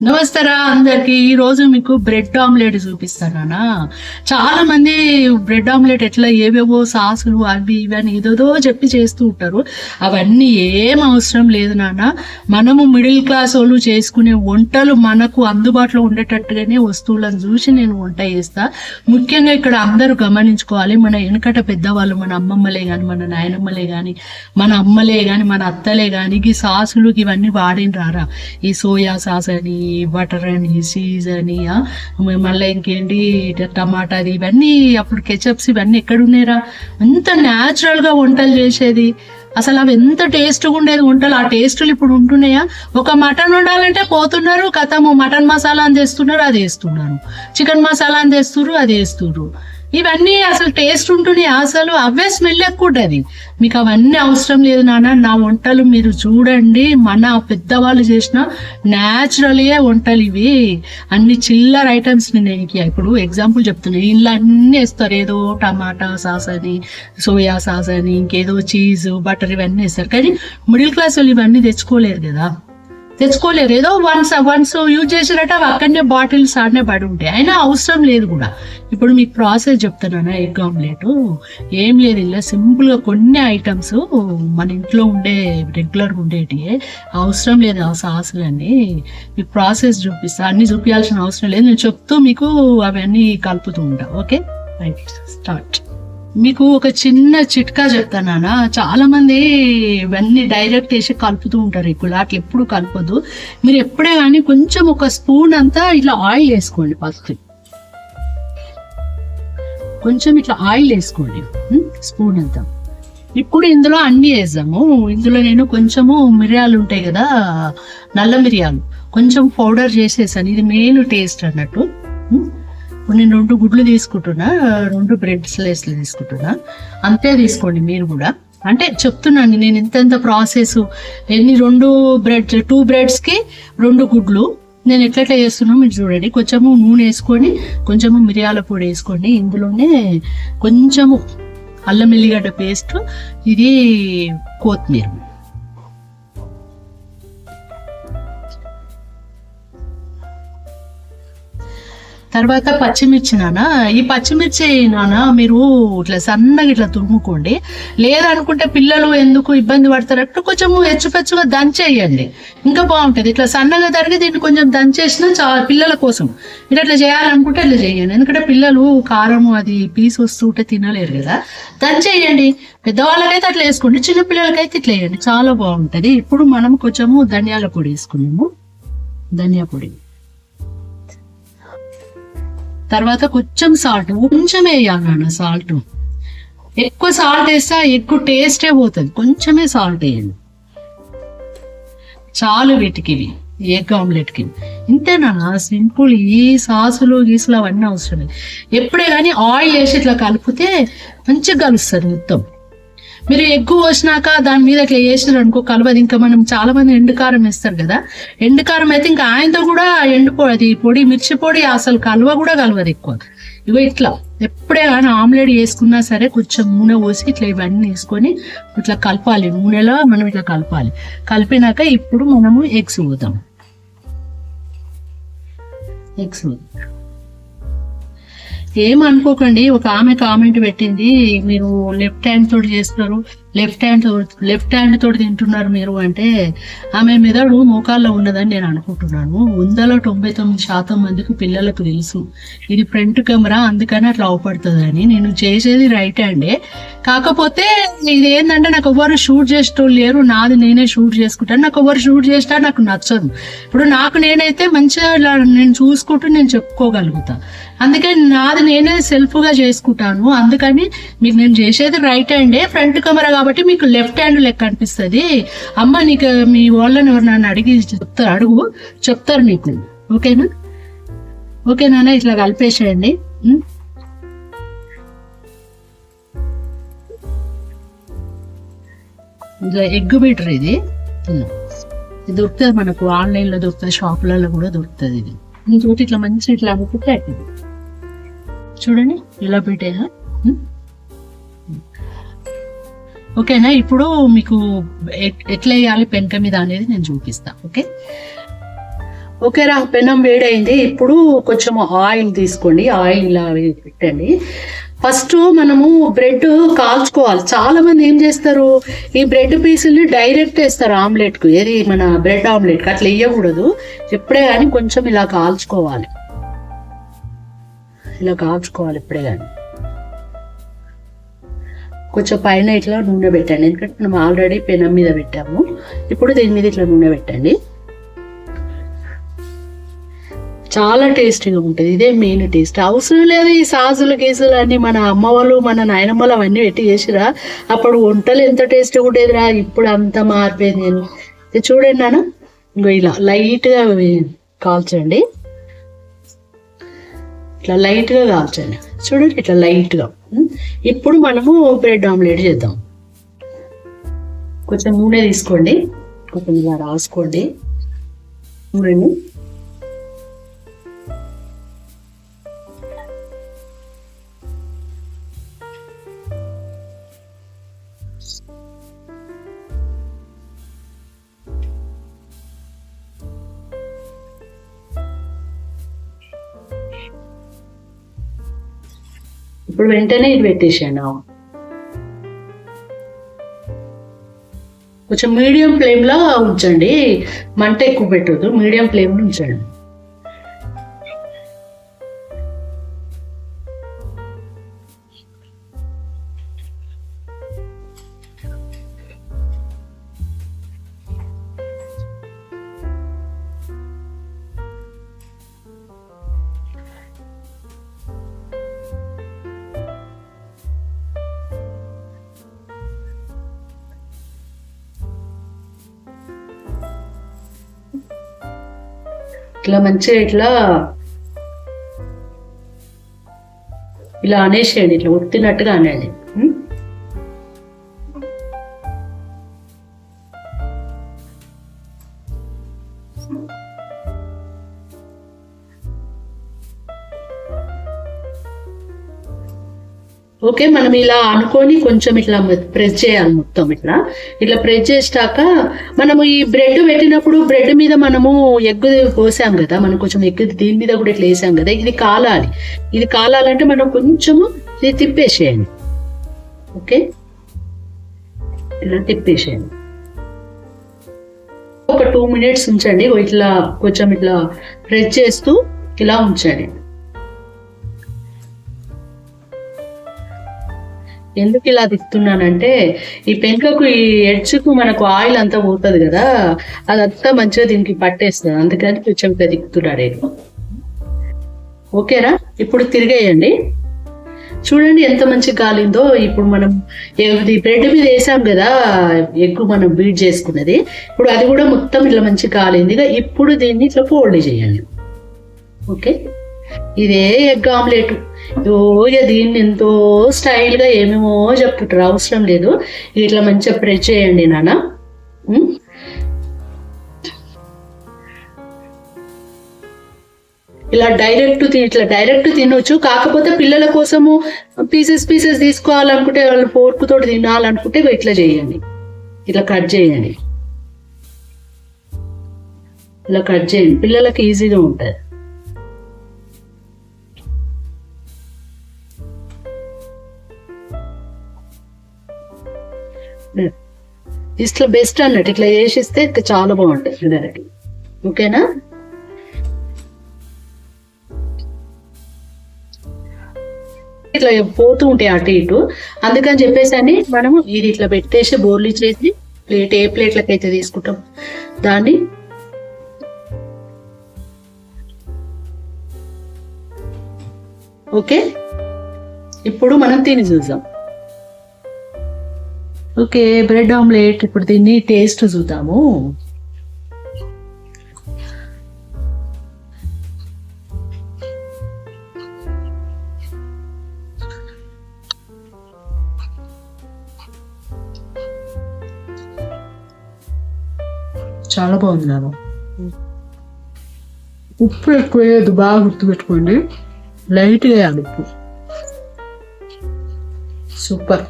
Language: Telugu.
నమస్కారం అందరికి. ఈ రోజు మీకు బ్రెడ్ ఆమ్లెట్ చూపిస్తానా చాలా మంది బ్రెడ్ ఆమ్లెట్ ఎట్లా ఏవేవో సాసులు అవి ఇవి అని ఏదేదో చెప్పి చేస్తూ ఉంటారు. అవన్నీ ఏం అవసరం లేదు నాన్న మనము మిడిల్ క్లాస్ వాళ్ళు చేసుకునే వంటలు మనకు అందుబాటులో ఉండేటట్టుగానే వస్తువులను చూసి నేను వంట చేస్తా. ముఖ్యంగా ఇక్కడ అందరూ గమనించుకోవాలి. మన వెనకట పెద్దవాళ్ళు మన అమ్మమ్మలే కానీ మన నాయనమ్మలే కానీ మన అమ్మలే కానీ మన అత్తలే కానీ ఈ సాసులు ఇవన్నీ వాడిన రారా. ఈ సోయా సాస్ అని బటర్ అని చీజ్ అని మళ్ళీ ఇంకేంటి టమాటాది ఇవన్నీ అప్పుడు కెచప్స్ ఇవన్నీ ఎక్కడున్నాయిరా? ఎంత న్యాచురల్గా వంటలు చేసేది. అసలు అవి ఎంత టేస్ట్గా ఉండేది వంటలు ఆ టేస్టులు ఇప్పుడు ఉంటున్నాయా? ఒక మటన్ వండాలంటే పోతున్నారు కథము. మటన్ మసాలా అని చేస్తున్నారు అది వేస్తున్నారు. చికెన్ మసాలా అని చేస్తున్నారు అది వేస్తున్నారు. ఇవన్నీ అసలు టేస్ట్ ఉంటుంది అసలు అవే స్మెల్ ఎక్కువంటుంది. మీకు అవన్నీ అవసరం లేదు నాన్న నా వంటలు మీరు చూడండి. మన పెద్దవాళ్ళు చేసిన న్యాచురల్గా వంటలు ఇవి. అన్ని చిల్లర ఐటమ్స్ నేను ఇప్పుడు ఎగ్జాంపుల్ చెప్తున్నాను ఇంట్లో అన్నీ వేస్తారు. ఏదో టమాటా సాస్ అని సోయా సాస్ అని ఇంకేదో చీజ్ బటర్ ఇవన్నీ వేస్తారు. కానీ మిడిల్ క్లాస్ వాళ్ళు ఇవన్నీ తెచ్చుకోలేరు కదా. తెచ్చుకోలేరు ఏదో వన్స్ వన్స్ యూజ్ చేసినట్టు అవి అక్కడనే బాటిల్స్ ఆడనే పడి ఉంటాయి. అయినా అవసరం లేదు కూడా. ఇప్పుడు మీకు ప్రాసెస్ చెప్తున్నాను ఎగ్ ఆమ్లెట్ ఏం లేదు ఇలా సింపుల్గా కొన్ని ఐటమ్స్ మన ఇంట్లో ఉండే రెగ్యులర్గా ఉండేటి అవసరం లేదు ఆ సాసులన్నీ. మీకు ప్రాసెస్ చూపిస్తా. అన్ని చూపించాల్సిన అవసరం లేదు. నేను చెప్తూ మీకు అవన్నీ కలుపుతూ ఉంటా. ఓకే? రైట్ స్టార్ట్ మీకు ఒక చిన్న చిట్కా చెప్తానా చాలా మంది ఇవన్నీ డైరెక్ట్ వేసి కలుపుతూ ఉంటారు ఎక్కువ అట్లా ఎప్పుడు కలపదు మీరు ఎప్పుడే కానీ కొంచెం ఒక స్పూన్ అంతా ఇట్లా ఆయిల్ వేసుకోండి ఫస్ట్ కొంచెం ఇట్లా ఆయిల్ వేసుకోండి. స్పూన్ అంతా. ఇప్పుడు ఇందులో అన్ని వేసాము. ఇందులో నేను కొంచెము మిరియాలు ఉంటాయి కదా నల్ల మిరియాలు. కొంచెం పౌడర్ చేసేసాను. ఇది మెయిన్ టేస్ట్ అన్నట్టు. ఇప్పుడు నేను రెండు గుడ్లు తీసుకుంటున్నా రెండు బ్రెడ్ స్లైస్లు తీసుకుంటున్నా. అంతే తీసుకోండి మీరు కూడా. అంటే చెప్తున్నాను నేను ఇంతెంత ప్రాసెస్ ఎన్ని రెండు బ్రెడ్ టూ బ్రెడ్స్కి రెండు గుడ్లు. నేను ఎట్లట్లా చేస్తున్నా మీరు చూడండి. కొంచెము నూనె వేసుకొని కొంచెము మిరియాల పొడి వేసుకోండి ఇందులోనే కొంచెము అల్లం ఎల్లిగడ్డ పేస్ట్ ఇది కొత్తిమీర. తర్వాత పచ్చిమిర్చి నాన్న. ఈ పచ్చిమిర్చి నాన్న మీరు ఇట్లా సన్నగా ఇట్లా తురుముకోండి. లేదనుకుంటే పిల్లలు ఎందుకు ఇబ్బంది పడతారట్టు కొంచెం హెచ్చుపెచ్చుగా దంచేయండి. ఇంకా బాగుంటుంది. ఇట్లా సన్నగా తరిగి దీన్ని కొంచెం దంచేసినా చా పిల్లల కోసం. మీరు అట్లా చేయాలనుకుంటే అట్లా చేయండి. ఎందుకంటే పిల్లలు కారం అది పీస్ వస్తుంటే తినలేరు కదా. దంచేయండి. పెద్దవాళ్ళకైతే అట్లా వేసుకోండి. చిన్న పిల్లలకైతే ఇట్లా వేయండి. చాలా బాగుంటుంది. ఇప్పుడు మనం కొంచెము ధనియాల పొడి వేసుకున్నాము ధనియా పొడి. తర్వాత కొంచెం సాల్ట్ కొంచెం వేయాలి నాన్న సాల్ట్. ఎక్కువ సాల్ట్ వేస్తే ఎక్కువ టేస్టే పోతుంది. కొంచెమే సాల్ట్ వేయండి. చాలు వీటికి ఇవి ఎగ్ ఆమ్లెట్కి. ఇంతేనా? సింపుల్ ఈ సాసులు గీసులు అవన్నీ అవసరం ఎప్పుడే కానీ ఆయిల్ వేసి ఇట్లా కలిపితే మంచిగా కలుస్తుంది మొత్తం. మీరు ఎక్కువ వచ్చినాక దాని మీద ఇట్లా వేసినారు అనుకో కలవదు. ఇంకా మనం చాలా మంది ఎండుకారం వేస్తారు కదా. ఎండుకారం అయితే ఇంకా ఆయనతో కూడా ఎండు పొడి అది పొడి మిర్చి పొడి అసలు కలవ కూడా కలవదు ఎక్కువ. ఇగో ఇట్లా. ఎప్పుడే కానీ ఆమ్లెట్ వేసుకున్నా సరే కొంచెం నూనె పోసి ఇట్లా ఇవన్నీ వేసుకొని ఇట్లా కలపాలి. నూనెలో మనం ఇట్లా కలపాలి. కలిపినాక ఇప్పుడు మనము ఎగ్స్ పోతాం ఎగ్స్ పోతాం ఏమనుకోకండి ఒక ఆమె కామెంట్ పెట్టింది మీరు లెఫ్ట్ హ్యాండ్ తోటి చేస్తున్నారు లెఫ్ట్ హ్యాండ్ లెఫ్ట్ హ్యాండ్ తోటి తింటున్నారు మీరు అంటే ఆమె మెదడు మోకాల్లో ఉన్నదని నేను అనుకుంటున్నాను. వందలో తొంభై తొమ్మిది శాతం మందికి పిల్లలకు తెలుసు. ఇది ఫ్రంట్ కెమెరా అందుకని అట్లా అవపడుతుందని. నేను చేసేది రైట్ హ్యాండే కాకపోతే ఇది ఏంటంటే నాకు ఎవరు షూట్ చేసేటోళ్ళు లేరు నాది నేనే షూట్ చేసుకుంటాను. నాకు ఎవరు షూట్ చేసినా నాకు నచ్చదు. ఇప్పుడు నాకు నేనైతే మంచిగా నేను చూసుకుంటూ నేను చెప్పుకోగలుగుతాను అందుకని నాది నేనే సెల్ఫ్గా చేసుకుంటాను. అందుకని మీకు నేను చేసేది రైట్ హ్యాండే ఫ్రంట్ కెమెరా కాబట్టి మీకు లెఫ్ట్ హ్యాండ్ లెక్క అనిపిస్తుంది. అమ్మ నీకు మీ వాళ్ళని ఎవరు నన్ను అడిగి చెప్తారు అడుగు చెప్తారు నీకు ఓకేనా? ఓకేనా ఇట్లా కలిపేసేయండి. ఇట్లా ఎగ్ బీటర్ ఇది. ఇది దొరుకుతుంది మనకు ఆన్లైన్లో దొరుకుతుంది షాపులలో కూడా దొరుకుతుంది ఇది. ఇంకోటి ఇట్లా మంచి ఇట్లా అనుకుంటే చూడండి ఎలా పెట్టేదా ఓకేనా ఇప్పుడు మీకు ఎట్- ఎట్లా వేయాలి పెంక మీద అనేది నేను చూపిస్తా ఓకే? ఓకేరా పెనం వేడైంది. ఇప్పుడు కొంచెం ఆయిల్ తీసుకోండి ఆయిల్ ఇలా పెట్టండి. ఫస్ట్ మనము బ్రెడ్ కాల్చుకోవాలి. చాలా మంది ఏం చేస్తారు ఈ బ్రెడ్ పీసుల్ని డైరెక్ట్ వేస్తారు ఆమ్లెట్కు ఏది మన బ్రెడ్ ఆమ్లెట్ అట్లా వేయకూడదు. ఎప్పుడే కానీ కొంచెం ఇలా కాల్చుకోవాలి. ఇలా కాల్చుకోవాలి ఇప్పుడే కానీ. కొంచెం పైన ఇట్లా నూనె పెట్టండి. ఎందుకంటే మనం ఆల్రెడీ పెనం మీద పెట్టాము. ఇప్పుడు దీని మీద ఇట్లా నూనె పెట్టండి. చాలా టేస్టీగా ఉంటుంది. ఇదే మెయిన్ టేస్ట్ అవసరం లేదు ఈ సాజులు గీజులు అన్ని. మన అమ్మ వాళ్ళు మన నాయనమ్మలు అవన్నీ పెట్టి చేసిరా. అప్పుడు వంటలు ఎంత టేస్టీగా ఉండేదిరా. ఇప్పుడు అంత మారిపోయింది. నేను ఇది చూడండి నాన్న. ఇంకో ఇలా లైట్గా కాల్చండి. ఇట్లా లైట్గా కాల్చండి. చూడండి ఇట్లా లైట్గా. ఇప్పుడు మనము బ్రెడ్ ఆమ్లెట్ చేద్దాం. కొంచెం నూనె తీసుకోండి. కొంచెం ఇలా రాసుకోండి. నూనెని ఇప్పుడు వెంటనే ఇది పెట్టేసాను కొంచెం మీడియం ఫ్లేమ్లో ఉంచండి. మంట ఎక్కువ పెట్టద్దు మీడియం ఫ్లేమ్లో ఉంచండి. ఇట్లా మంచిగా ఇట్లా ఇలా అనేసేయండి ఇట్లా ఉత్తినట్టుగా అనేది ఓకే మనం ఇలా అనుకొని కొంచెం ఇట్లా ప్రెస్ చేయాలి మొత్తం ఇట్లా. ఇట్లా ప్రెస్ చేసాక మనము ఈ బ్రెడ్ పెట్టినప్పుడు బ్రెడ్ మీద మనము ఎగ్ పోసాం కదా మనం కొంచెం ఎగ్ దీని మీద కూడా ఇట్లా వేసాం కదా ఇది కాలాలి. ఇది కాలాలంటే మనం కొంచెము ఇది తిప్పేసేయండి ఓకే? ఇలా తిప్పేసేయండి ఒక టూ మినిట్స్ ఉంచండి ఇట్లా కొంచెం ఇట్లా ప్రెస్ చేస్తూ ఇలా ఉంచండి. ఎందుకు ఇలా తిప్పుతున్నానంటే ఈ పెంకకు ఈ ఎడ్జ్కు మనకు ఆయిల్ అంతా పోతుంది కదా అదంతా మంచిగా దీనికి పట్టేస్తుంది. అందుకని కొంచెం ఇట్లా తిప్పుతున్నాడు నేను ఓకేరా ఇప్పుడు తిరిగేయండి. చూడండి ఎంత మంచి కాలిందో ఇప్పుడు మనం ఇది బ్రెడ్ మీద వేసాం కదా ఎగ్గు మనం బీట్ చేసుకున్నది. ఇప్పుడు అది కూడా మొత్తం ఇట్లా మంచి కాలింది ఇప్పుడు దీన్ని ఇట్లా ఫోల్డ్ చేయండి. ఓకే? ఇదే ఎగ్ ఆమ్లెట్. దీన్ని ఎంతో స్టైల్గా ఏమేమో చెప్తుంటారు అవసరం లేదు. ఇట్లా మంచిగా ప్రెస్ చేయండి నాన్న. ఇలా డైరెక్ట్ తి- ఇట్లా డైరెక్ట్ తినొచ్చు. కాకపోతే పిల్లల కోసము పీసెస్ పీసెస్ తీసుకోవాలనుకుంటే వాళ్ళు ఫోర్క్ తోటి తినాలనుకుంటే ఇట్లా చేయండి. ఇట్లా కట్ చేయండి. ఇలా కట్ చేయండి. పిల్లలకి ఈజీగా ఉంటుంది. Hmm. ఇట్లా బెస్ట్ అన్నట్టు ఇట్లా వేసిస్తే ఇంకా చాలా బాగుంటుంది పిల్లలకి ఓకేనా? ఇట్లా పోతూ ఉంటాయి అటు ఇటు. అందుకని చెప్పేసి అని మనము ఇది ఇట్లా పెట్టేసి బోర్లు చేసి ప్లేట్ ఏ ప్లేట్లకి అయితే తీసుకుంటాం? దాన్ని ఓకే? ఇప్పుడు మనం తిని చూద్దాం. Okay bread omelette. ఇప్పుడు దీన్ని టేస్ట్ చూద్దాము. చాలా బాగుంది నాన్న. ఉప్పు ఎక్కువ వేయద్దు బాగా గుర్తుపెట్టుకోండి. లైట్గా వేయాలి ఉప్పు. సూపర్